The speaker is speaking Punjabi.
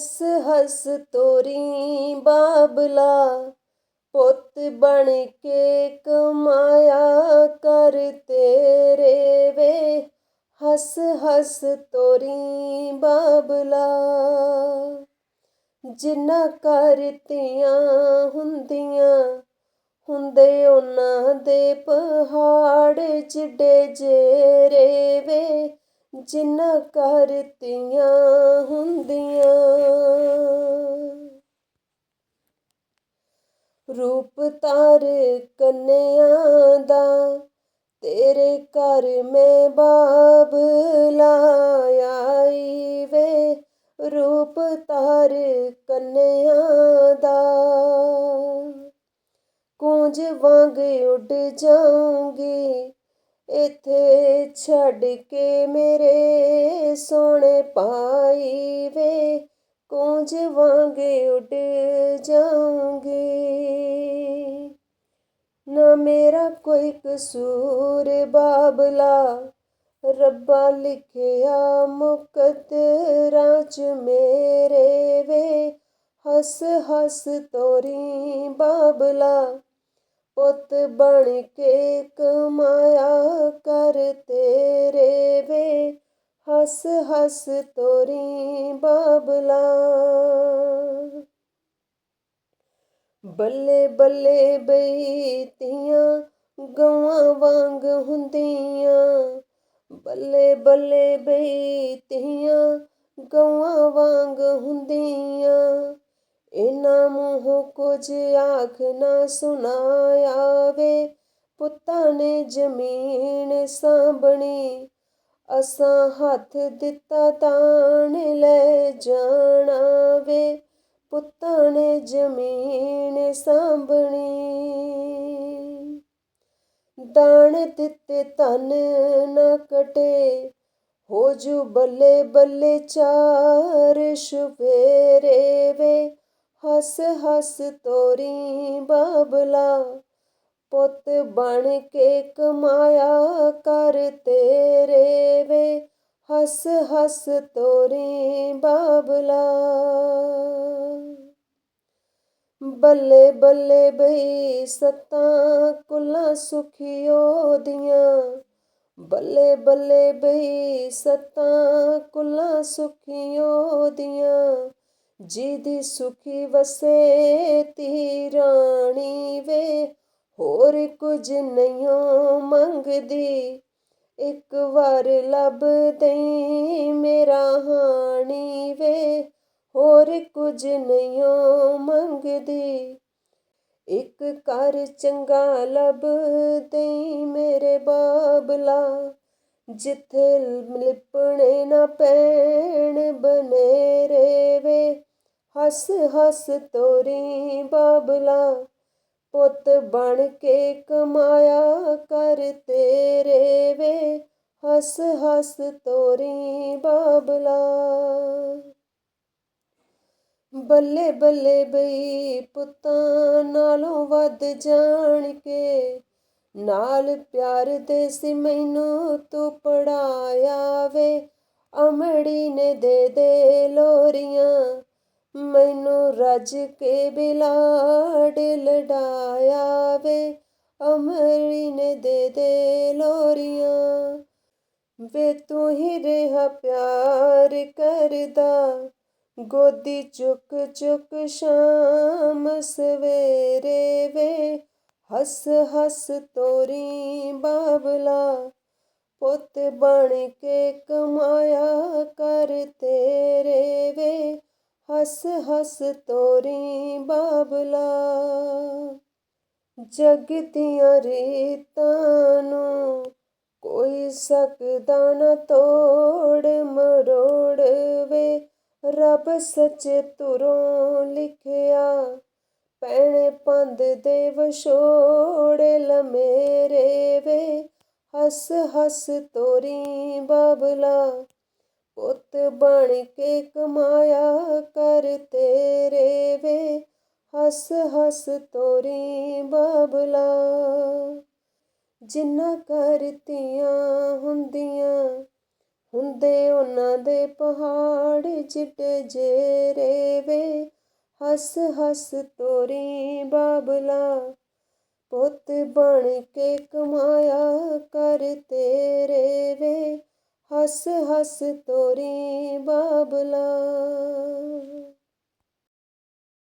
ਹੱਸ ਹੱਸ ਤੋਰੀ ਬਾਬਲਾ। ਪੁੱਤ ਬਣ ਕੇ ਕਮਾਇਆ ਕਰ ਤੇਰੇ ਵੇ। ਹੱਸ ਹੱਸ ਤੋਰੀ ਬਾਬਲਾ। ਜਿਨ੍ਹਾਂ ਕਰਤੀਆਂ ਹੁੰਦੀਆਂ, ਹੁੰਦੇ ਉਹਨਾਂ ਦੇ ਪਹਾੜ ਜਿੱਡੇ ਜੇਰੇ ਵੇ। ਜਿਨ੍ਹਾਂ ਕਰਤੀਆਂ ਹੁੰਦੀਆਂ ਰੂਪ ਤਾਰ ਕੰਨਿਆਂ ਦਾ, ਤੇਰੇ ਘਰ ਮੈਂ ਬਾਬ ਲਾਈ ਵੇ ਰੂਪ ਤਾਰ ਕੰਨਿਆਂ ਦਾ। ਕੂੰਜ ਵਾਂਗ ਉੱਡ ਜਾਊਂਗੀ, ਇਥੇ ਛੱਡ ਕੇ ਮੇਰੇ ਸੋਹਣੇ ਪਾਈ ਵੇ ਕੂੰਜ ਵਾਂਗ ਉੱਡ ਜਾਊਂਗੀ। ਨਾ ਮੇਰਾ ਕੋਈ ਕਸੂਰ ਬਾਬਲਾ ਰੱਬਾ ਲਿਖਿਆ ਮੁਕਦਰਾਂ ਚ ਮੇਰੇ ਵੇ ਹੱਸ ਹੱਸ ਤੋਰੀ ਬਾਬਲਾ ਪੁੱਤ ਬਣ ਕੇ ਕਮਾਇਆ ਕਰ ਤੇਰੇ ਵੇ ਹੱਸ ਹੱਸ ਤੋਰੀ ਬਾਬਲਾ ਬੱਲੇ ਬੱਲੇ ਬਈ ਬਈਤੀਆਂ ਗਵਾਂ ਵਾਂਗ ਹੁੰਦੀਆਂ। ਬੱਲੇ ਬੱਲੇ ਬਈ ਬਈਤੀਆਂ ਗਵਾਂ ਵਾਂਗ ਹੁੰਦੀਆਂ। ਇਨਾ ਮੂੰਹੋਂ ਕੁਝ ਆਖ ਨਾ ਸੁਣਾਇਆ ਵੇ। ਪੁੱਤਾਂ ਨੇ ਜ਼ਮੀਨ ਸਾਂਭਣੀ, ਅਸਾਂ ਹੱਥ ਦਿੱਤਾ ਤਾਣ ਲੈ ਜਾਣਾ। ਪੁੱਤਾਂ ਨੇ ਜ਼ਮੀਨ ਸਾਂਭਣੀ। ਦਾਣ ਦਿੱਤੇ ਤਨ ਨਾ ਕਟੇ, ਹੋ ਜੂ ਬੱਲੇ ਬੱਲੇ ਚਾਰ ਸ਼ਵੇਰੇ ਵੇ। ਹੱਸ ਹੱਸ ਤੋਰੀ ਬਾਬਲਾ, ਪੁੱਤ ਬਣ ਕੇ ਕਮਾਇਆ ਕਰ ਤੇਰੇ ਵੇ। ਹੱਸ ਹੱਸ ਤੋਰੀ ਬਾਬਲਾ ਬੱਲੇ ਬੱਲੇ ਬਈ ਸਤਾਂ ਕੁਲਾਂ ਸੁਖੀਓ ਦੀਆਂ। ਬੱਲੇ ਬੱਲੇ ਬਈ ਸਤਾਂ ਕੁਲਾਂ ਸੁਖੀਓ ਦੀਆਂ। ਜਿਹਦੀ ਸੁਖੀ ਵਸੇ ਤੀ ਰਾਣੀ ਵੇ, ਹੋਰ ਕੁਝ ਨਹੀਂ ਮੰਗਦੀ। ਇੱਕ ਵਾਰ ਲੱਭ ਦਈ ਮੇਰਾ ਹਾਣੀ ਕੁਝ ਨਹੀਂ ਮੰਗਦੀ। ਇੱਕ ਘਰ ਚੰਗਾ ਲੱਭ ਦਈ ਮੇਰੇ ਬਾਬਲਾ। ਜਿੱਥੇ ਲਿਪਣੇ ਨਾ ਪੈਣ ਬਨੇਰੇ ਰੇਵੇ ਹੱਸ ਹੱਸ ਤੋਰੀ ਬਾਬਲਾ। ਪੁੱਤ ਬਣ ਕੇ ਕਮਾਇਆ ਕਰ ਤੇਰੇ ਵੇ। ਹੱਸ ਹੱਸ ਤੋਰੀ ਬਾਬਲਾ। ਬੱਲੇ ਬੱਲੇ ਬਈ ਪੁੱਤਾਂ ਨਾਲੋਂ ਵੱਧ ਜਾਣ ਕੇ, ਨਾਲ ਪਿਆਰ ਦੇ ਸੀ ਮੈਨੂੰ ਤੂੰ ਪੜਾਇਆ ਵੇ, ਅਮੜੀ ਨੇ ਦੇ ਦੇ ਲੋਰੀਆਂ, ਮੈਨੂੰ ਰੱਜ ਕੇ ਬਿਲਾੜ ਲਡਾਇਆ ਵੇ, ਅਮੜੀ ਨੇ ਦੇ ਦੇ ਲੋਰੀਆਂ। ਵੇ ਤੂੰ ਹੀ ਰਿਹਾ ਪਿਆਰ ਕਰਦਾ ਗੋਦੀ ਚੁੱਕ ਚੁੱਕ ਸ਼ਾਮ ਸਵੇਰੇ ਵੇ। ਹੱਸ ਹੱਸ ਤੋਰੀ ਬਾਬਲਾ, ਪੁੱਤ ਬਣ ਕੇ ਕਮਾਇਆ ਕਰ ਤੇਰੇ ਵੇ। ਹੱਸ ਹੱਸ ਤੋਰੀ ਬਾਬਲਾ, ਜਗ ਦੀਆਂ ਰੀਤਾਂ ਨੂੰ ਕੋਈ ਸਕਦਾ ਨਾ ਤੋੜ ਮਰੋੜ। ਰੱਬ ਸੱਚੇ ਤੁਰੋਂ ਲਿਖਿਆ ਪੈਣੇ ਪੰਦ ਦੇ ਵਿਛੋੜ ਲਮੇਰੇ ਵੇ, ਹੱਸ ਹੱਸ ਤੋਰੀ ਬਬਲਾ, ਪੁੱਤ ਬਣ ਕੇ ਕਮਾਇਆ ਕਰ ਤੇਰੇ ਵੇ, ਹੱਸ ਹੱਸ ਤੋਰੀ ਬਬਲਾ। ਜਿੰਨਾ ਕਰਤੀਆਂ ਹੁੰਦੀਆਂ ਹੁੰਦੇ ਉਹਨਾਂ ਦੇ ਪਹਾੜ ਚਿੱਟੇ ਜੇਰੇ ਵੇ ਹੱਸ ਹੱਸ ਤੋਰੀ ਬਾਬਲਾ, ਪੁੱਤ ਬਣ ਕੇ ਕਮਾਇਆ ਕਰ ਤੇਰੇ ਵੇ ਹੱਸ ਹੱਸ ਤੋਰੀ ਬਾਬਲਾ।